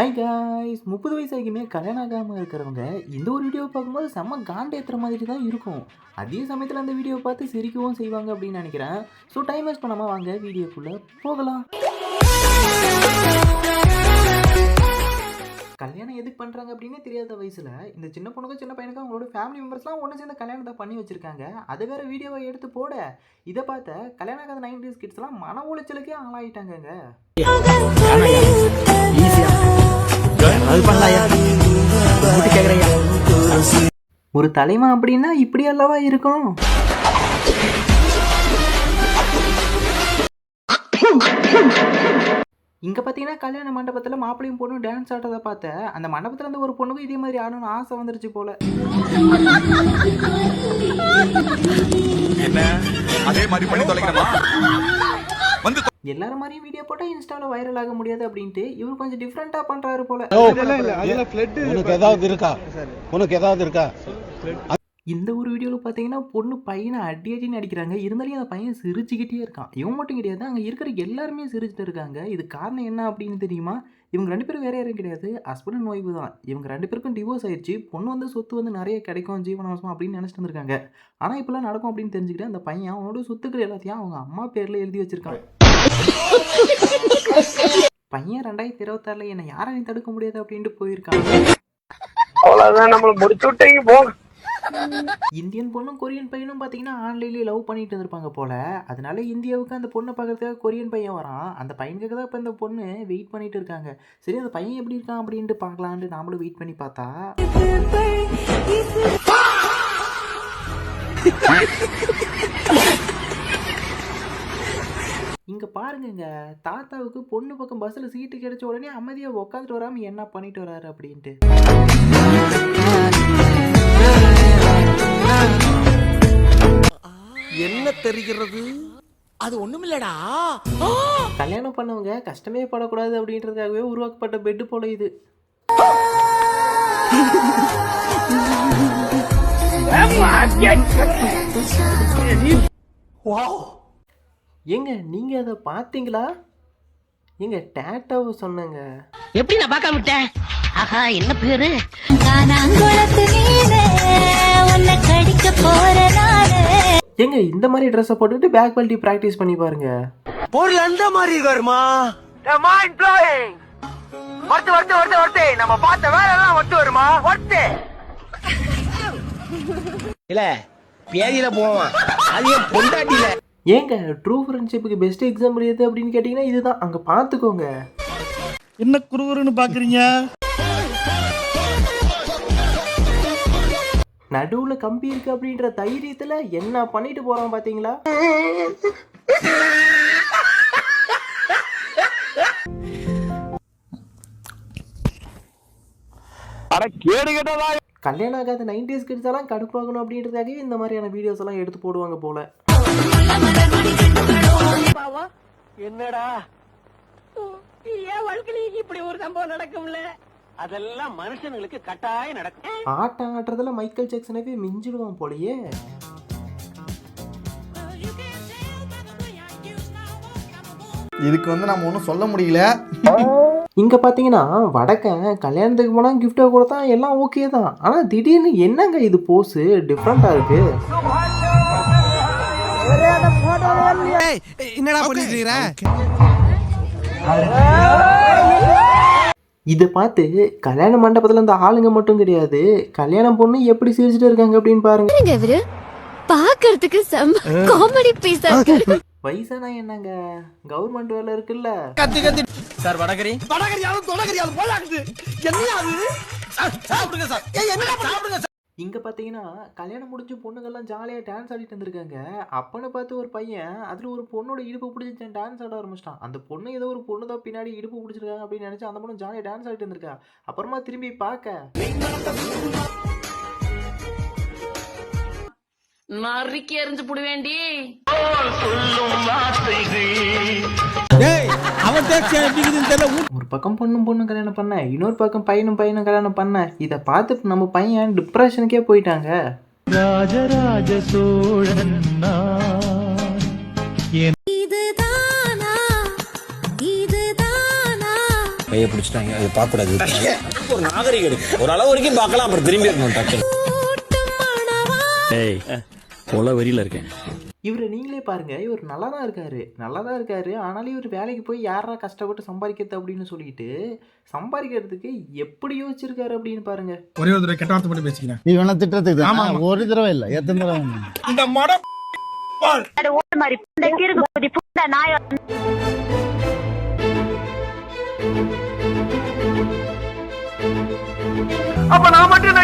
Hi guys முப்பது வயசு வரைக்குமே கல்யாணம் ஆகாமல் இருக்கிறவங்க இந்த ஒரு வீடியோ பார்க்கும்போது செம்ம காண்டு ஏற்றுற மாதிரி தான் இருக்கும். அதே சமயத்தில் அந்த வீடியோவை பார்த்து சிரிக்கவும் செய்வாங்க அப்படின்னு நினைக்கிறேன். ஸோ டைம் வேஸ்ட் பண்ணாமல் வாங்க வீடியோக்குள்ளே போகலாம். கல்யாணம் எதுக்கு பண்ணுறாங்க அப்படின்னே தெரியாத வயசில் இந்த சின்ன பொண்ணுக்கும் சின்ன பையனுக்கும் அவங்களோட ஃபேமிலி மெம்பர்ஸ்லாம் ஒன்று சேர்ந்து கல்யாணத்தை பண்ணி வச்சுருக்காங்க. அதை வேறு வீடியோவை எடுத்து போட. இதை பார்த்த கல்யாணம் ஆகாத நைன்டிஸ் கிட்ஸ்லாம் மன உளைச்சலுக்கே ஆளாயிட்டாங்க அது பண்ணலாயா ஒரு தலைமை அப்படின்னா இப்படி அல்லவா இருக்கணும்? இங்கே பார்த்தீங்கன்னா கல்யாண மண்டபத்தில் மாப்பிள்ளையும் பொண்ணும் டான்ஸ் ஆடுறதை பார்த்தேன் அந்த மண்டபத்தில் இருந்து ஒரு பொண்ணுக்கும் இதே மாதிரி ஆடணும்னு ஆசை வந்துருச்சு போல. என்ன? அதே மாதிரி பண்ணி தொலைக்கணுமா? வந்து எல்லாரும் மாதிரியும் வீடியோ போட்டால் இன்ஸ்டாவில் வைரல் ஆக முடியாது அப்படின்ட்டு இவர் கொஞ்சம் டிஃப்ரெண்ட்டாக பண்ணுறாரு போல. உனக்கு ஏதாவது இருக்கா? உனக்கு ஏதாவது இருக்கா? இந்த ஒரு வீடியோவில் பார்த்தீங்கன்னா பொண்ணு பையனை அடி அடின்னு அடிக்கிறாங்க. இருந்தாலும் அந்த பையன் சிரிச்சுக்கிட்டே இருக்கான். இவன் மட்டும் கிடையாது அங்கே இருக்கிற எல்லாருமே சிரிச்சுட்டு இருக்காங்க. இது காரணம் என்ன அப்படின்னு தெரியுமா? இவங்க ரெண்டு பேரும் வேற யாரும் கிடையாது. ஹஸ்பண்ட் அண்ட் ஒய்ஃபு தான். இவங்க ரெண்டு பேருக்கும் டிவோர்ஸ் ஆயிடுச்சு. பொண்ணு வந்து சொத்து வந்து நிறைய கிடைக்கும் ஜீவனாம்சம் அப்படின்னு நினச்சிட்டு இருந்திருக்காங்க. ஆனால் இப்பெல்லாம் நடக்கும் அப்படின்னு தெரிஞ்சுக்கிட்டு அந்த பையன் அவனோட சொத்துக்கள் எல்லாத்தையும் அவங்க அம்மா பேரில் எழுதி வச்சிருக்கான். பையன் ரெண்டாயிரத்தி இருபத்தாறில் என்னை யாரையும் தடுக்க முடியாது அப்படின்ட்டு போயிருக்காங்க அவ்வளவுதான் நம்மள முடிச்சு விட்டீங்க போங்க. இந்தியன் பொண்ணும் கொரியன் பையனும் பார்த்தீங்கன்னா ஆன்லைன்லேயே லவ் பண்ணிட்டு இருந்திருப்பாங்க போல. அதனால இந்தியாவுக்கு அந்த பொண்ணை பார்க்கறதுக்காக கொரியன் பையன் வரான். அந்த பையனுக்காக தான் இப்போ இந்த பொண்ணு வெயிட் பண்ணிட்டு இருக்காங்க. சரி அந்த பையன் எப்படி இருக்கான் அப்படின்ட்டு பார்க்கலான்ட்டு நாமளும் வெயிட் பண்ணி பார்த்தா. இங்க பாருங்கங்க. தாத்தாவுக்கு பொண்ணு பக்கம் பஸ்ஸில் சீட்டு கிடைச்ச உடனே அமைதியாக உட்காந்துட்டு வராமல் என்ன பண்ணிட்டு வராரு அப்படின்ட்டு. என்ன தெரிகிறது? அது ஒண்ணுமில்லடா கல்யாணம் பண்ணவங்க கஷ்டமே படக்கூடாது அப்படின்றதுக்காகவே உருவாக்கப்பட்ட பெட்டு போல இது. ஏங்க நீங்க அதை பார்த்தீங்களா? ஏங்க டேட்டாவை சொன்னங்க. எப்படி நான் பார்க்காம விட்டேன்? ஆஹா என்ன பேரு. ஏங்க இந்த மாதிரி ட்ரெஸ்ஸை போட்டுட்டு பேக் பல்ட்டி ப்ராக்டிஸ் பண்ணி பாருங்க. பொருள் அந்த மாதிரி இருக்காருமா மைண்ட் ப்ளோயிங் வருத்து வருத்து வருத்து வருத்து. நம்ம பார்த்த வேலை எல்லாம் ஒத்து வருமா? ஒத்து. இல்ல பேதியில போவான். அது பொண்டாட்டியில. ஏங்க ட்ரூ ஃப்ரெண்ட்ஷிப்புக்கு பெஸ்ட் எக்ஸாம்பிள் எது அப்படின்னு கேட்டிங்கன்னா இதுதான். அங்கே பார்த்துக்கோங்க என்ன குறுகுறுன்னு பாக்குறீங்க? நடுவில் கம்பி இருக்கு அப்படின்ற தைரியத்தில் என்ன பண்ணிட்டு போகிறான் பார்த்தீங்களா அட கேடு கேட்டதா? கல்யாணம் ஆகாத நைன்டிஸ் கிட்ஸ் எல்லாம் கடுப்பாகணும் அப்படின்றதுக்காகவே இந்த மாதிரியான வீடியோஸ் எல்லாம் எடுத்து போடுவாங்க போல. என்னடா? என் வாழ்க்கையில இப்படி ஒரு சம்பவம் நடக்கும்ல? அதெல்லாம் மனுஷனுங்களுக்கு கட்டாயம் நடக்கும். ஆட்டம் ஆட்டுறதுல மைக்கேல் ஜாக்சனவே மிஞ்சிடுவான் போலயே. இதுக்கு வந்து நம்ம ஒன்றும் சொல்ல முடியல. இங்க பாத்தீங்கன்னா வடக்கன் கல்யாணத்துக்கு போனா கிஃப்டை கொடுத்தா எல்லாம் ஓகே தான். ஆனா திடீர்னு என்னங்க இது போஸ் டிஃப்ரெண்டா இருக்கு. என்னடா பண்ணிட்டு இதை பார்த்து கல்யாண மண்டபத்துல இந்த ஆளுங்க மட்டும் கிடையாது. கல்யாணம் பொண்ணு எப்படி சிரிச்சுட்டு இருக்காங்க அப்படின்னு பாருங்க. இவரு? பாக்குறதுக்கு செம்ம காமெடி பீஸா வயசானா என்னங்க? கவர்மெண்ட் வேலை இருக்குல்ல. கத்தி கத்தி. சார் வடகரி. வடகரியாலும் தொடகரியாலும் போலாக்குது. என்ன சாப்பிடுங்க சார். ஏய், என்னடா சாப்பிடுங்க சார் இங்க பாத்தீங்கன்னா கல்யாணம் முடிஞ்சு பொண்ணுங்கெல்லாம் ஜாலியா டான்ஸ் ஆடிட்டு வந்திருக்காங்க அப்பன்னு பார்த்து ஒரு பையன் அதுல ஒரு பொண்ணோட இடுப்பு பிடிச்சி டான்ஸ் ஆட ஆரம்பிச்சிட்டான். அந்த பொண்ணு ஏதோ ஒரு பொண்ணு தான் பின்னாடி இடுப்பு பிடிச்சிருக்காங்க அப்படின்னு நினைச்சு அந்த பொண்ணு ஜாலியா டான்ஸ் ஆடிட்டு வந்திருக்கா அப்புறமா திரும்பி பார்க்க நறுக்கி எறிஞ்சு புடுவேண்டி டேய் ஒரு பக்கம் பொண்ணும் பொண்ணும் கல்யாணம் பண்ண இன்னொரு பக்கம் பையனும் பையனும் கல்யாணம் பண்ண. இதை பார்த்து நம்ம பையன் டிப்ரெஷனுக்கே போயிட்டாங்க. இதுதானா? இதுதானா? கையை பிடிச்சிட்டாங்க. அதை பார்க்க கூடாது ஒரு நாகரிகம் இருக்கு. ஒரு அளவு வரைக்கும் பார்க்கலாம் அப்புறம் திரும்பி இருக்கணும் டக்குன்னு. ஏய் கொலை வரியில இருக்கேன். இவரை நீங்களே பாருங்க இவர் நல்லா தான் இருக்காரு. நல்லா தான் இருக்காரு. ஆனாலும் இவர் வேலைக்கு போய் யாரா கஷ்டப்பட்டு சம்பாதிக்கிறது அப்படின்னு சொல்லிட்டு சம்பாதிக்கிறதுக்கு எப்படி யோசிச்சிருக்காரு அப்படின்னு பாருங்க. ஒரே ஒரு தடவை கெட்ட வார்த்தை மட்டும் பேசிக்கிறேன். நீ வேணா திட்டத்துக்கு ஆமா. ஒரு தடவை இல்ல எத்தனை தடவை இந்த மட அப்ப நான் மட்டும்